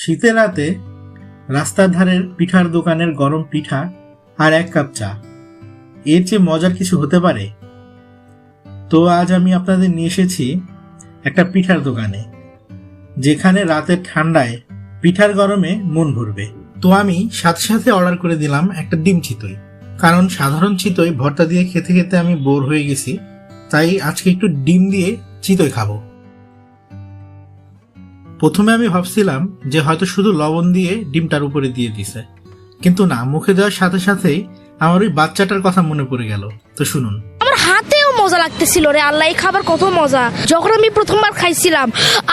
শীতের রাতে রাস্তার ধারের পিঠার দোকানের গরম পিঠা আর এক কাপ চা। এর চেয়ে মজার কিছু হতে পারে? তো আজ আমি আপনাদের নিয়ে এসেছি একটা পিঠার দোকানে, যেখানে রাতের ঠান্ডায় পিঠার গরমে মন ভরবে। তো আমি সাথে সাথে অর্ডার করে দিলাম একটা ডিম চিতই। কারণ সাধারণ চিতই ভর্তা দিয়ে খেতে খেতে আমি বোর হয়ে গেছি, তাই আজকে একটু ডিম দিয়ে চিতই খাব। প্রথমে আমি ভাবছিলাম যে হয়তো শুধু লবণ দিয়ে ডিমটার উপরে দিয়ে দিছে। কিন্তু না মুখে দেওয়ার সাথে সাথেই আমার ওই বাচ্চাটার কথা মনে পড়ে গেল। তো শুনুন। আমার হাতেও মজা লাগতেছিল রে আল্লাহ এই খাবার কত মজা। যখন আমি প্রথমবার খাইছিলাম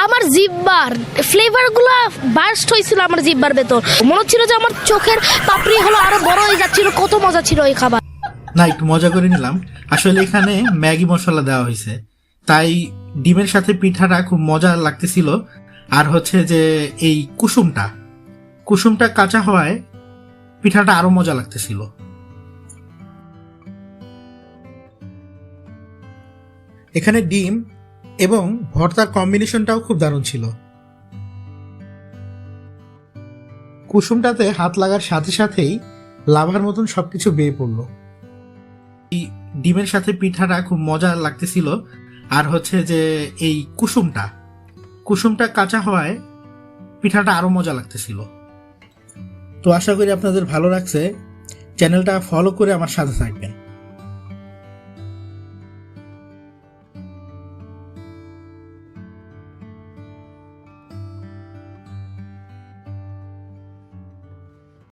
আমার জিব্বার ফ্লেভারগুলা বার্স্ট হয়েছিল আমার জিব্বার ভেতর। মনে হচ্ছিল যে আমার চোখের পাপড়ি হলো আরও বড় হয়ে যাচ্ছিল কত মজা ছিল এই খাবার। না একটু মজা করে নিলাম। আসলে এখানে ম্যাগি মশলা দেওয়া হয়েছে। তাই ডিমের সাথে পিঠাটা খুব মজা লাগতেছিল। আর হচ্ছে যে এই কুসুমটা কুসুমটা কাঁচা হওয়ায় পিঠাটা আরও মজা লাগতেছিল। এখানে ডিম এবং ভর্তার কম্বিনেশনটাও খুব দারুণ ছিল। কুসুমটাতে হাত লাগার সাথে সাথেই লাভার মতন সবকিছু বেয়ে পড়ল। এই ডিমের সাথে পিঠাটা খুব মজা লাগতেছিল। আর হচ্ছে যে এই কুসুমটা কুসুমটা কাঁচা হওয়ায় পিঠাটা আরও মজা লাগতেছিল। তো আশা করি আপনাদের ভালো লাগছে। চ্যানেলটা ফলো করে আমার সাথে থাকবেন।